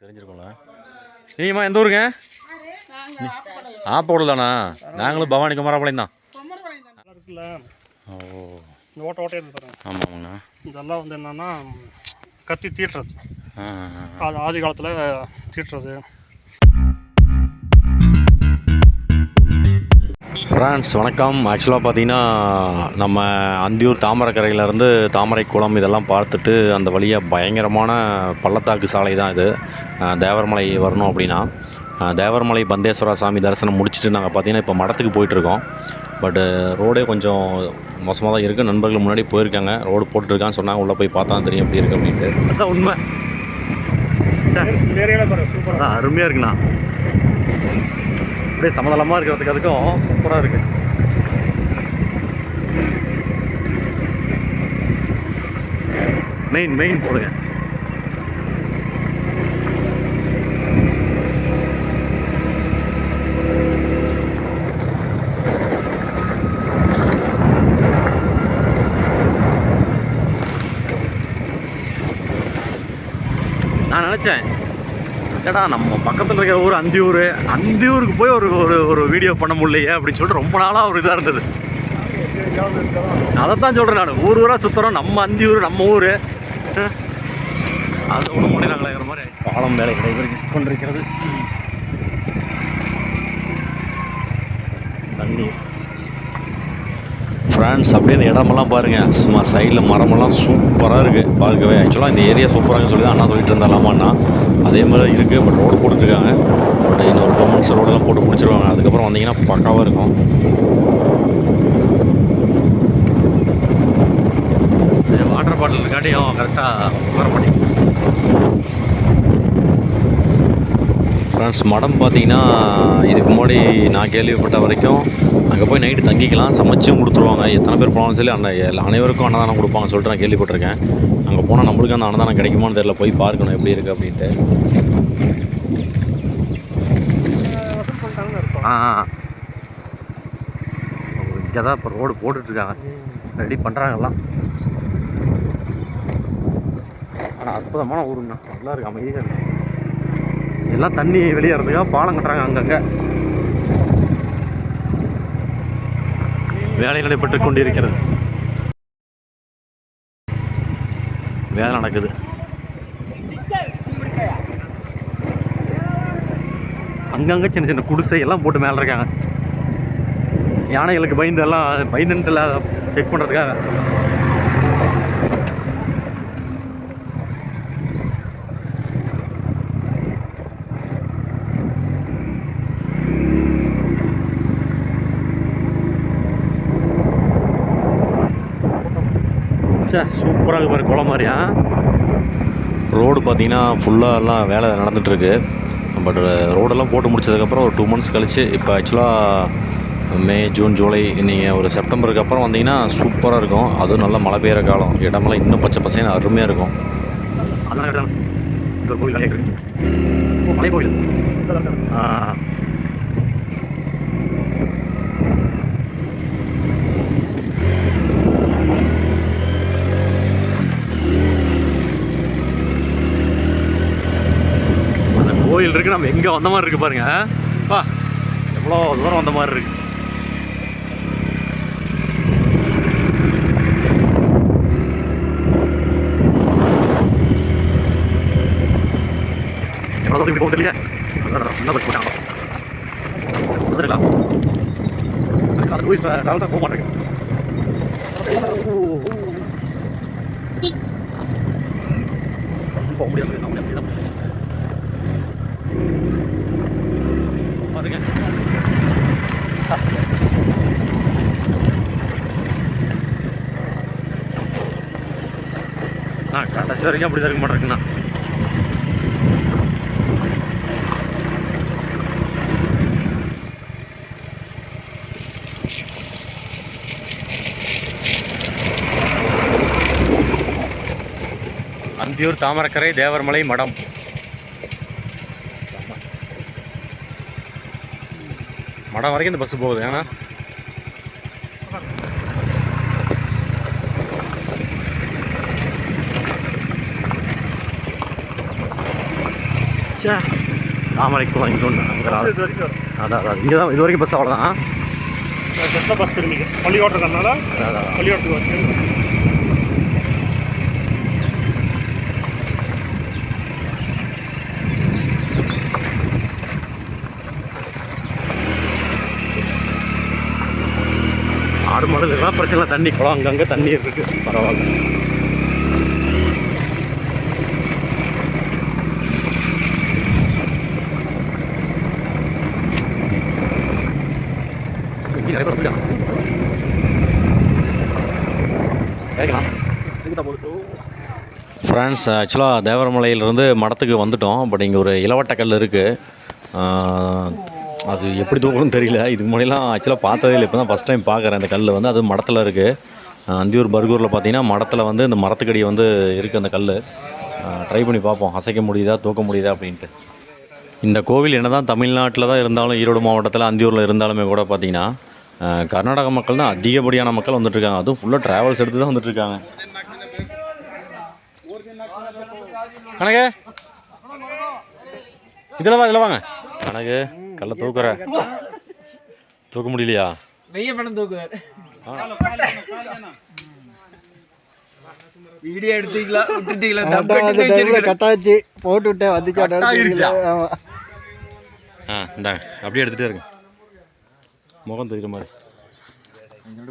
தெரிஞ்சிருக்கோம்ல. நீங்கம்மா எந்த ஊருங்க? ஆப்போடு தானா நாங்களும் பவானி குமாரபாளையம் தான். ஓ. ஓட்ட ஓட்டையாக பாருங்க ஆமாங்கண்ணா இதெல்லாம் வந்து என்னன்னா கத்தி தீட்டுறது. அது ஆதி காலத்தில் தீட்டுறது. ஃப்ரெண்ட்ஸ் வணக்கம். ஆக்சுவலாக பார்த்தீங்கன்னா நம்ம அந்தியூர் தாமரைக்கரையிலேருந்து தாமரை குளம் இதெல்லாம் பார்த்துட்டு அந்த வழியாக பயங்கரமான பள்ளத்தாக்கு சாலை தான் இது. தேவரமலை வரணும் அப்படின்னா. தேவரமலை பந்தேஸ்வரா சாமி தரிசனம் முடிச்சுட்டு நாங்கள் பார்த்தீங்கன்னா இப்போ மடத்துக்கு போயிட்டுருக்கோம். பட்டு ரோடே கொஞ்சம் மோசமாக தான் இருக்குது நண்பர்கள் முன்னாடி போயிருக்காங்க. ரோடு போட்டுருக்கான்னு சொன்னாங்க. உள்ளே போய் பார்த்தா தெரியும் எப்படி இருக்குது அப்படின்ட்டு. அதான் உண்மை. அருமையாக இருக்குண்ணா. அப்படியே சமதளமாக இருக்கிறதுக்கு அதுக்கும் சூப்பராக இருக்கு. மெயின் மெயின் போடுங்க. நினச்சேன். ஏடா நம்ம பக்கத்தில் இருக்கிற ஊர் அந்தியூர்? அந்தியூருக்கு போய் ஒரு ஒரு ஒரு வீடியோ பண்ண முடியலையே அப்படின்னு சொல்லிட்டு ரொம்ப நாளாக ஒரு இதாக இருந்தது. அதை தான் சொல்கிறேன் நான். ஊர் ஊராக சுற்றுறோம் நம்ம அந்தியூர் நம்ம ஊர். அது விட முடியலாங்களேங்கிற மாதிரி பாலம் வேலை கிடைக்கிறது கொண்டிருக்கிறது தண்ணீர் ஃப்ரெண்ட்ஸ் அப்படியே இந்த இடமெல்லாம் பாருங்கள் சும்மா சைடில் மரமெல்லாம் சூப்பராக இருக்குது பார்க்கவே. ஆக்சுவலாக இந்த ஏரியா சூப்பராகன்னு சொல்லி தான் அண்ணா சொல்லிட்டு இருந்தாலாமாண்ணா அதே மாதிரி இருக்குது பட் ரோடு போட்டுட்ருக்காங்க. பட் இன்னொரு டூ மந்த்ஸ் ரோடெல்லாம் போட்டு முடிச்சிருவாங்க. அதுக்கப்புறம் வந்தீங்கன்னா பக்காவாக இருக்கும். வாட்டர் பாட்டில் இருக்காட்டியும் கரெக்டாக உட்கார மாட்டேங்குது ஃப்ரெண்ட்ஸ் மடம் பார்த்தீங்கன்னா இதுக்கு முன்னாடி நான் கேள்விப்பட்ட வரைக்கும் அங்கே போய் நைட்டு தங்கிக்கலாம் சமைச்சும் கொடுத்துருவாங்க. எத்தனை பேர் போனாலும் சரி அந்த எல்லா- அனைவருக்கும் அன்னதானம் கொடுப்பாங்கன்னு சொல்லிட்டு நான் கேள்விப்பட்டிருக்கேன். அங்கே போனால் நம்மளுக்கு அந்த அன்னதானம் கிடைக்குமான்னு தெரியல போய் பார்க்கணும் எப்படி இருக்குது அப்படின்ட்டு. ஆ இங்கே தான் இப்போ ரோடு போட்டுட்ருக்காங்க. ரெடி பண்ணுறாங்கலாம் ஆனால் அற்புதமான ஊருங்கண்ணா. நல்லா இருக்குது அமைதியாக இருக்குது எல்லாம் தண்ணி வெளியேறதுக்காக பாலம் கட்டுறாங்க அங்கங்கே. வேலை நடைபெற்று கொண்டிருக்கிறது. வேலை நடக்குது. அங்கங்கே சின்ன சின்ன குடிசை எல்லாம் போட்டு மேலே இருக்காங்க. யானைகளுக்கு பயந்து எல்லாம் பயந்துன்ட்டு செக் பண்ணுறதுக்காக சூப்பராக இருக்கு பாரு குளம் மாதிரியா? ரோடு பார்த்தீங்கன்னா ஃபுல்லாக எல்லாம் வேலை நடந்துகிட்ருக்கு பட் ரோடெல்லாம் போட்டு முடிச்சதுக்கப்புறம் ஒரு டூ மந்த்ஸ் கழிச்சு இப்போ ஆக்சுவலாக மே ஜூன் ஜூலை நீங்கள் ஒரு செப்டம்பருக்கு அப்புறம் வந்தீங்கன்னா சூப்பராக இருக்கும். அதுவும் நல்லா மழை பெய்கிற காலம். இடமெல்லாம் இன்னும் பச்சை பசங்க அருமையாக இருக்கும். அதான் கோயில்? மலை கோயில் ஆ அந்த கோயில் இருக்கு. நம்ம எங்கே வந்த மாதிரி இருக்கு பாருங்க. பா எவ்வளோ தூரம் வந்த மாதிரி இருக்கு. எவ்வளோ போக தெரியல. போட்டாங்க. வந்துடலாம் ட்ராவல்ஸாக போக மாட்டேங்க போக முடியாது. நம்ம முடியாது ஆ கடைசி வரைக்கும் அப்படி தான் இருக்க மாட்டேங்குண்ணா அந்தியூர் தாமரக்கரை தேவர்மலை மடம். படம் வரைக்கும் இந்த பஸ்ஸு போகுது. ஏன்னா தாமரைக்கு இங்கே ஒன்று அதான் அதான் இங்கே தான் இது வரைக்கும் பஸ் அவ்வளோதான் பஸ் திரும்பிக்கும் பள்ளியோட்டம்னால பள்ளியோட்டத்துக்கு அதான் பிரச்சனை தண்ணி குளம் அங்கங்கே தண்ணி இருக்கு. பரவாயில்ல. நிறைய பேர் கேட்கலாம். ஃப்ரெண்ட்ஸ் ஆக்சுவலாக தேவரமலையிலேருந்து மடத்துக்கு வந்துட்டோம். பட் இங்கே ஒரு இளவட்டக்கல் இருக்குது அது எப்படி தூக்கணும்னு தெரியல. இதுக்கு முன்னாடிலாம் ஆக்சுவலாக பார்த்ததே இல்லை. இப்போ தான் ஃபஸ்ட் டைம் பார்க்குறேன். அந்த கல் வந்து அது மடத்தில் இருக்குது அந்தியூர் பர்கூரில் பார்த்தீங்கன்னா மடத்தில் வந்து இந்த மரத்துக்கடி வந்து இருக்குது அந்த கல் ட்ரை பண்ணி பார்ப்போம். அசைக்க முடியுதா தூக்க முடியுதா அப்படின்ட்டு. இந்த கோவில் என்ன தான் தமிழ்நாட்டில் தான் இருந்தாலும் ஈரோடு மாவட்டத்தில் அந்தியூரில் இருந்தாலுமே கூட பார்த்தீங்கன்னா கர்நாடக மக்கள் தான் அதிகப்படியான மக்கள் வந்துட்டுருக்காங்க அதுவும் ஃபுல்லாக ட்ராவல்ஸ் எடுத்து தான் வந்துட்டுருக்காங்க கணக்கு இதில் வா இதில் வாங்க. கணக்கு கல்ல தூக்குற தூக்க முடியலையா வெய்ய படம் தூக்குவார் வீடியோ எடுத்தீங்களா விட்டுட்டீங்களா தம் கட்டி வச்சிருக்காரு கட்டாச்சு போட்டு விட்டேன் வந்துச்சு ஆ இந்தாங்க அப்படியே எடுத்துகிட்டே இருங்க முகம் தெரியுற மாதிரி இந்த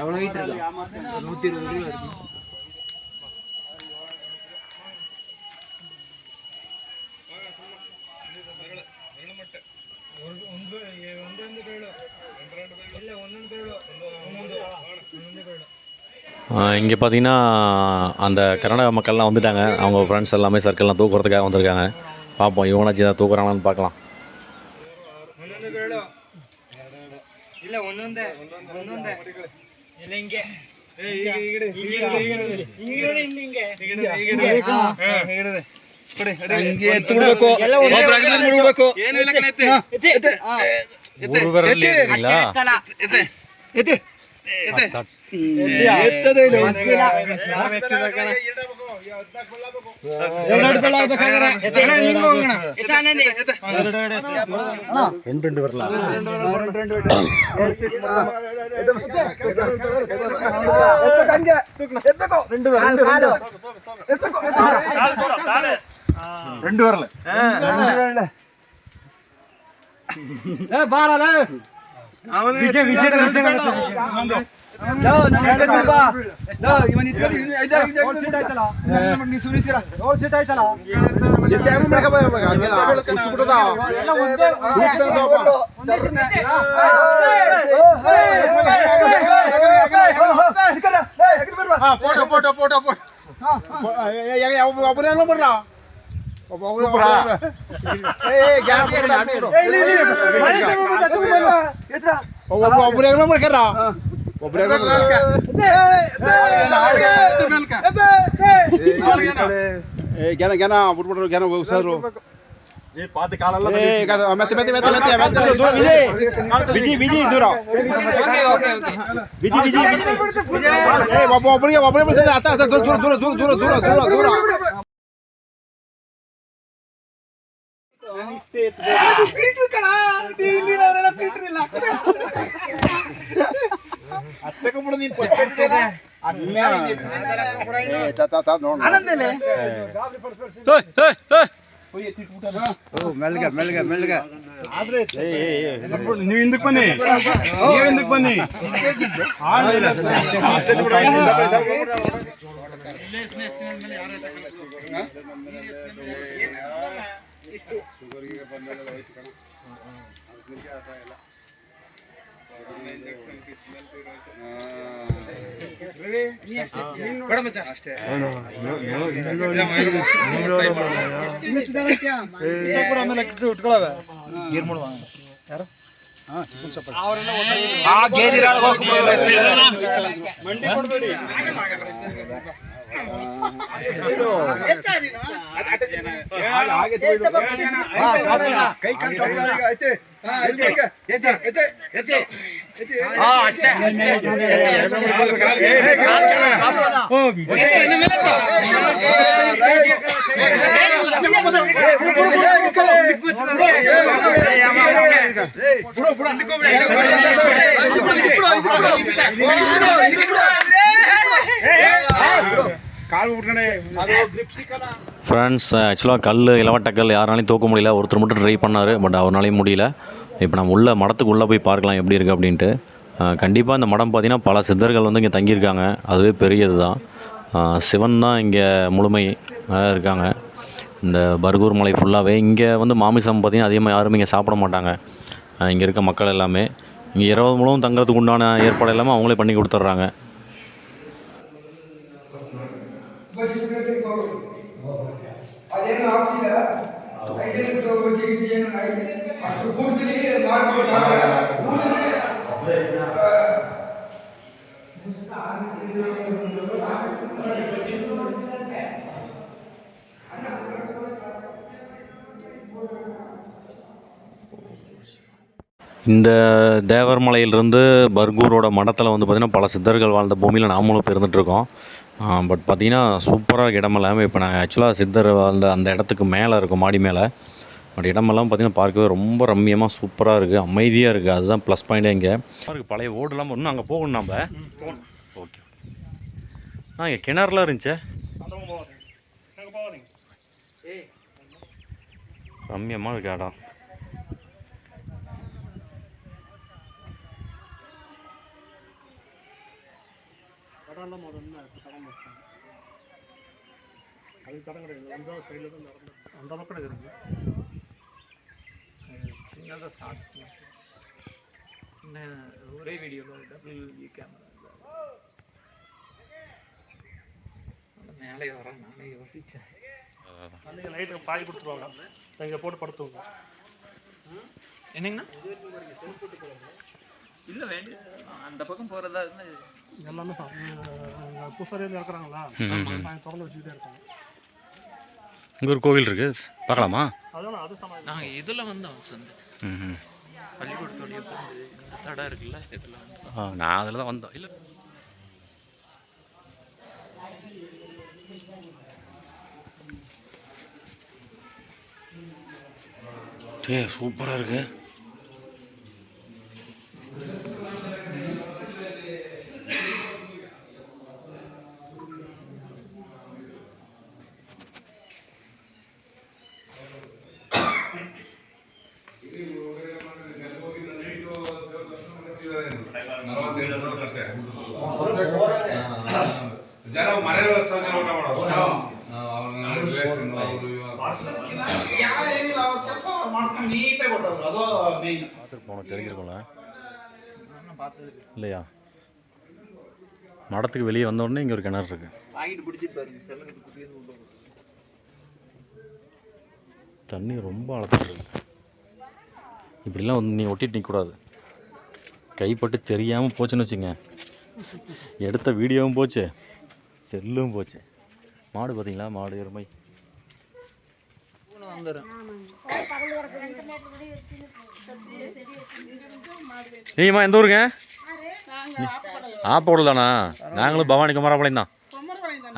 எவ்வளோ வெயிட் இருக்கு? நூற்றி இருபது கிலோ இருக்கு. இங்கே பார்த்தீங்கன்னா அந்த கர்நாடக மக்கள்லாம் வந்துட்டாங்க. அவங்க ஃப்ரெண்ட்ஸ் எல்லாமே சர்க்கிள்லாம் தூக்குறதுக்காக வந்திருக்காங்க. பார்ப்போம் இவனாச்சு தான் தூக்குறாங்களான்னு பார்க்கலாம் இல்லை ஒன்று ಎತ್ತದೇ ಇಲ್ಲ ಎಂಟು ಬರಲ ரெண்டு வரல ரெண்டு வரல ஏ பாரல அவன் Vijay Vijay photo photo photo photo ಒಬ್ಬನೇ ಬರ್ಲಾ ಒಬ್ಬನೇ ಮಾಡ್ಕರ ಗೆನ ಗೆನ ಬಿಟ್ಬಿಟ್ರು ಗೆನ ಸರ್ ಮತ್ತೆ ಮತ್ತೆ ಮತ್ತೆ ಮತ್ತೆ ಮತ್ತೆ ಬಿಜಿ ಬಿಜಿ ದೂರ ಬಿಜಿ ಬಿಜಿ ಒಬ್ಬರಿಗೆ ಒಬ್ಬರಿಗೆ ಬಿಡಿಸಿದ್ರೆ ಅತ್ತ ಅತ್ತ ದೂರ ದೂರ ದೂರ ದೂರ ದೂರ ದೂರ ದೂರ ಫಿಲ್ಟರ್ ಕಣ ಇಲ್ಲಿ ಫಿಲ್ಟರ್ ಇಲ್ಲ ಮೆಲ್ಗ ಮೆಲ್ಗ ಮೆಲ್ಗ ನೀವು ಹಿಂದಕ್ಕೆ ಬನ್ನಿ ನೀವು ಹಿಂದಕ್ಕೆ ಬನ್ನಿ ಆಮೇಲೆ ಇಟ್ಕೊಳವೆ ಗೇರ್ ಯಾರು ಆ ಗೇರಿರ ಮಂಡಿ ಕೊಡ್ಬೇಡಿ ఇప్పుడు ஃப்ரெண்ட்ஸ் ஆக்சுவலாக கல் இளவட்டக்கல் யாராலையும் தூக்க முடியல. ஒருத்தர் மட்டும் ட்ரை பண்ணார் பட் அவராலையும் முடியல. இப்போ நம்ம உள்ள மடத்துக்கு உள்ளே போய் பார்க்கலாம் எப்படி இருக்குது அப்படின்ட்டு. கண்டிப்பாக இந்த மடம் பார்த்திங்கன்னா பல சித்தர்கள் வந்து இங்கே தங்கியிருக்காங்க. அதுவே பெரியது தான் சிவன் தான் இங்கே முழுமை இருக்காங்க. இந்த பர்கூர் மலை ஃபுல்லாகவே இங்கே வந்து மாமிசம் பார்த்திங்கன்னா அதிகமாக யாரும் இங்கே சாப்பிட மாட்டாங்க. இங்கே இருக்க மக்கள் எல்லாமே. இங்கே இரவு முழுவதும் தங்குறதுக்கு உண்டான ஏற்பாடு எல்லாமே அவங்களே பண்ணி கொடுத்துட்றாங்க. இந்த தேவர்மலையிலிருந்து பர்கூரோட மடத்தில் வந்து பார்த்திங்கன்னா பல சித்தர்கள் வாழ்ந்த பூமியில் நாமளும் இப்போ இருந்துகிட்ருக்கோம் பட் பார்த்திங்கன்னா சூப்பராக இருக்கு இடமெல்லாம். இப்போ நான் ஆக்சுவலாக சித்தர் வாழ்ந்த அந்த இடத்துக்கு மேலே இருக்கும் மாடி மேலே. பட் இடமெல்லாம் பார்த்திங்கன்னா பார்க்கவே ரொம்ப ரம்மியமாக சூப்பராக இருக்குது அமைதியாக இருக்குது அதுதான் ப்ளஸ் பாயிண்டே இங்கே. இருக்குது பழைய ஓடுலாம் இன்னும் அங்கே போகணும் நம்ம ஓகே. ஆ இங்கே கிணறுலாம் இருந்துச்சே. ரம்மியமாக இருக்கு இடம். கடம்லாம் முதல்ல இப்போ கடம் வச்சாங்க அது கடம் கிடையாது. அந்த சைடில் தான் நடந்து அந்த பக்கம் இருக்கு சின்னதாக ஷார்ட்ஸ் சின்ன ஒரே வீடியோவில் டபுள் வியூ கேமரா மேலே வர நானே யோசித்தேன் அன்றைக்கி நைட்டு பாய் கொடுத்துருவாங்க. இங்கே போட்டு படுத்துவாங்க என்னங்கண்ணா? இல்லை வேண்டிய அந்த பக்கம் போகிறதா இருந்தால் எல்லாமே பூசாரியில் இருக்கிறாங்களா? நான் திறந்து வச்சுக்கிட்டே இருக்காங்க. இங்கே ஒரு கோவில் இருக்குது பார்க்கலாமா? நாங்கள் இதில் வந்தோம் சந்து. ம் பள்ளிக்கூடத்துடைய இந்த தடம் இருக்குல்ல இதில் வந்து. நான் அதில் தான் வந்தோம். இல்லை. டே சூப்பராக இருக்கு. ಜನ ಮನೆಯ ಸಂಜೆ ಊಟ ಮಾಡೋದು ಯಾರು ಏನಿಲ್ಲ ಅವ್ರ ಕೆಲಸ ಮಾಡ್ಕೊಂಡು ನೀಟಾಗಿ ಕೊಟ್ಟವ್ರು ಅದು ಮೇನ್ இல்லையா? மடத்துக்கு வெளியே வந்த உடனே இங்கே ஒரு கிணறு இருக்கு. தண்ணி ரொம்ப அழுத்தம் இருக்கு. இப்படிலாம் வந்து நீ ஒட்டிட்டு நிற்கக்கூடாது கைப்பட்டு தெரியாமல் போச்சுன்னு வச்சுங்க எடுத்த வீடியோவும் போச்சு செல்லும் போச்சு. மாடு பார்த்தீங்களா மாடு எருமை. வந்துடும் நீங்கம்மா எந்த ஊருங்க? ஆப்போடு தானா நாங்களும் பவானி குமாரபாளையம் தான்.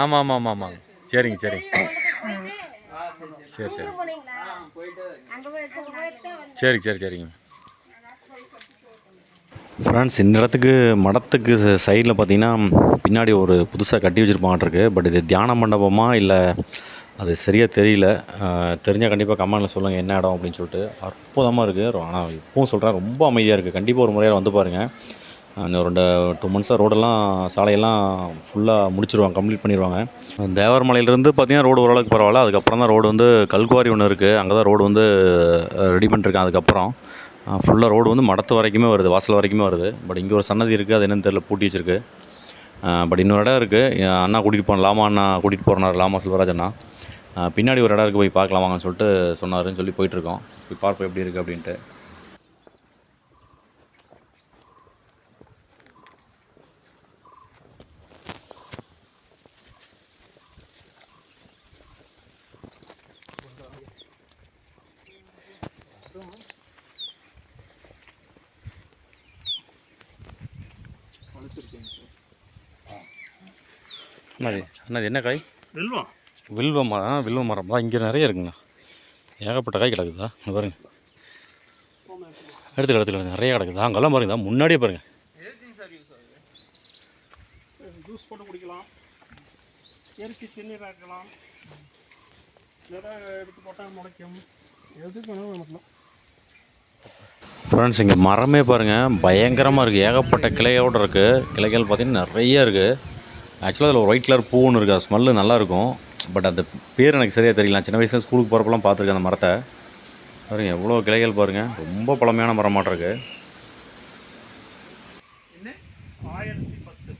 ஆமாம் ஆமாம் ஆமாம் ஆமாங்க சரிங்க. சரிங்க சரி சரி. சரி சரி சரிங்க. ஃப்ரெண்ட்ஸ் இந்த இடத்துக்கு மடத்துக்கு சைடில் பார்த்தீங்கன்னா பின்னாடி ஒரு புதுசாக கட்டி வச்சுருப்பாங்கட்ருக்கு பட் இது தியான மண்டபமா இல்லை அது சரியாக தெரியல. தெரிஞ்சால் கண்டிப்பாக கமெண்டில் சொல்லுங்கள் என்ன இடம் அப்படின்னு சொல்லிட்டு. அற்புதமாக இருக்குது ஆனால் இப்போவும் சொல்கிறேன் ரொம்ப அமைதியாக இருக்குது கண்டிப்பாக ஒரு முறையாக வந்து பாருங்கள் இன்னும் ரெண்டு டூ மந்த்ஸாக ரோடெல்லாம் சாலையெல்லாம் ஃபுல்லாக முடிச்சிருவாங்க கம்ப்ளீட் பண்ணிடுவாங்க தேவரமலையிலேருந்து பார்த்தீங்கன்னா ரோடு ஓரளவுக்கு பரவாயில்ல. அதுக்கப்புறம் தான் ரோடு வந்து கல்குவாரி ஒன்று இருக்குது அங்கே தான் ரோடு வந்து ரெடி பண்ணிருக்காங்க அதுக்கப்புறம். ஃபுல்லாக ரோடு வந்து மடத்து வரைக்குமே வருது வாசல் வரைக்குமே வருது. பட் இங்கே ஒரு சன்னதி இருக்குது அது என்னென்னு தெரியல பூட்டி வச்சிருக்கு. பட் இன்னொரு இடம் இருக்குது அண்ணா கூட்டிகிட்டு போன லாமா அண்ணா கூட்டிகிட்டு போனார் லாமா செல்வராஜ் அண்ணா. பின்னாடி ஒரு இடம் இருக்குது போய் பார்க்கலாம் வாங்கன்னு சொல்லிட்டு சொன்னாருன்னு சொல்லி போயிட்டுருக்கோம் போய் பார்ப்போம் எப்படி இருக்குது அப்படின்ட்டு. அண்ணாது அண்ணாது என்ன காய்? வெல்வம். வில்வ மரம் வில்வ மரம்? தான் இங்கே நிறைய இருக்குங்கண்ணா ஏகப்பட்ட காய் கிடக்குதா? இங்க பாருங்க. எடுத்துக்க எடுத்துக்க நிறைய கிடக்குதா? அங்கெல்லாம் பாருங்க. முன்னாடியே பாருங்க. ஜூஸ் போட்டு குடிக்கலாம். இயற்கை தண்ணீர் ஆக்கலாம் எடுத்து போட்டால் முளைக்கும். எதுக்கு வேணாலும் நமக்குலாம் ஃப்ரெண்ட்ஸ் இங்கே மரமே பாருங்கள் பயங்கரமாக இருக்குது ஏகப்பட்ட கிளையோடு இருக்குது கிளைகள் பார்த்தீங்கன்னா நிறைய இருக்குது ஆக்சுவலாக அதில் ஒரு ஒயிட் கலர் பூ ஒன்று இருக்குது ஸ்மெல்லு நல்லாயிருக்கும். பட் அந்த பேர் எனக்கு சரியாக தெரியல. சின்ன வயசுல ஸ்கூலுக்கு போகிறப்பெல்லாம் பார்த்துருக்கேன் அந்த மரத்தை. பாருங்க எவ்வளோ கிளைகள் பாருங்கள் ரொம்ப பழமையான மரமாட்டம் இருக்குது என்ன? ஆயிரத்தி பத்து.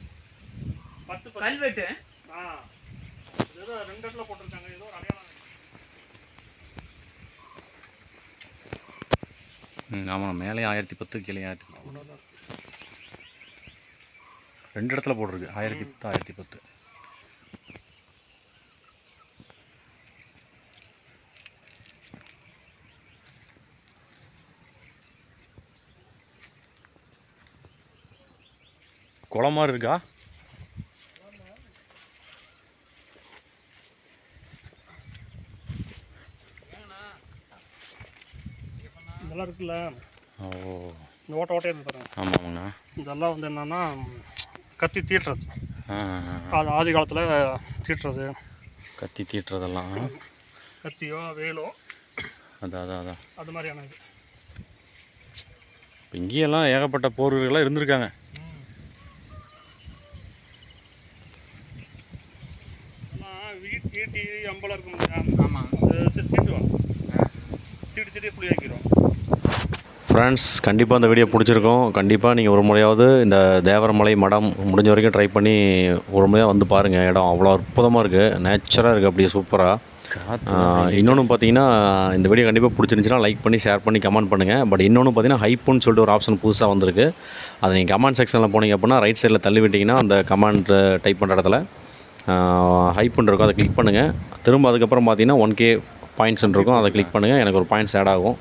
பத்து பத்து. கல்வெட்டு? ஆ. ஏதோ ரெண்டு இடத்துல போட்டிருக்காங்க. ஏதோ ஒரு அடையாளம் ம் ஆமாம். மேலே ஆயிரத்தி பத்து கீழே ஆயிரத்தி ரெண்டு இடத்துல போட்டிருக்கு. ஆயிரத்தி பத்து ஆயிரத்தி பத்து. குளம் மாதிரி இருக்கா? இதெல்லாம் இருக்குல்ல. ஓ. இந்த ஓட்ட ஓட்டையாக இருக்கு பாருங்க. ஆமாம் ஆமாங்கண்ணா. இதெல்லாம் வந்து என்னன்னா கத்தி தீட்டுறது. அது ஆதி காலத்தில் தீட்டுறது. கத்தி தீட்டுறதெல்லாம். கத்தியோ வேலோ. அதான் அதான் அதான் அது மாதிரியான இது. இப்போ இங்கேயெல்லாம் ஏகப்பட்ட போர்கள்லாம் இருந்திருக்காங்க. வீட்டு ஈட்டி அம்பலம் இருக்கும் ஆமாம் தீட்டுவாங்க. தீட்டு தீட்டி புளி ஆக்கிடும் ஃப்ரெண்ட்ஸ் கண்டிப்பாக இந்த வீடியோ பிடிச்சிருக்கோம். கண்டிப்பாக நீங்கள் ஒரு முறையாவது இந்த தேவரமலை மடம் முடிஞ்ச வரைக்கும் ட்ரை பண்ணி ஒரு முறையாக வந்து பாருங்கள் இடம் அவ்வளோ அற்புதமாக இருக்குது நேச்சராக இருக்குது அப்படியே சூப்பராக இன்னொன்று பார்த்தீங்கன்னா இந்த வீடியோ கண்டிப்பாக பிடிச்சிருந்துச்சுன்னா லைக் பண்ணி ஷேர் பண்ணி கமெண்ட் பண்ணுங்கள் பட் இன்னொன்று பார்த்தீங்கன்னா ஹைப்புன்னு சொல்லிட்டு ஒரு ஆப்ஷன் புதுசாக வந்திருக்கு. அதை நீங்கள் கமெண்ட் செக்ஷனில் போனீங்க அப்படின்னா ரைட் சைடில் தள்ளி விட்டிங்கன்னா அந்த கமெண்ட் டைப் பண்ணுற இடத்துல ஹைப்புன்னு இருக்கும். அதை கிளிக் பண்ணுங்கள் திரும்ப அதுக்கப்புறம் பார்த்தீங்கன்னா ஒன் கே பாயிண்ட்ஸ் இருக்கும். அதை கிளிக் பண்ணுங்கள் எனக்கு ஒரு பாயிண்ட்ஸ் ஆட் ஆகும்.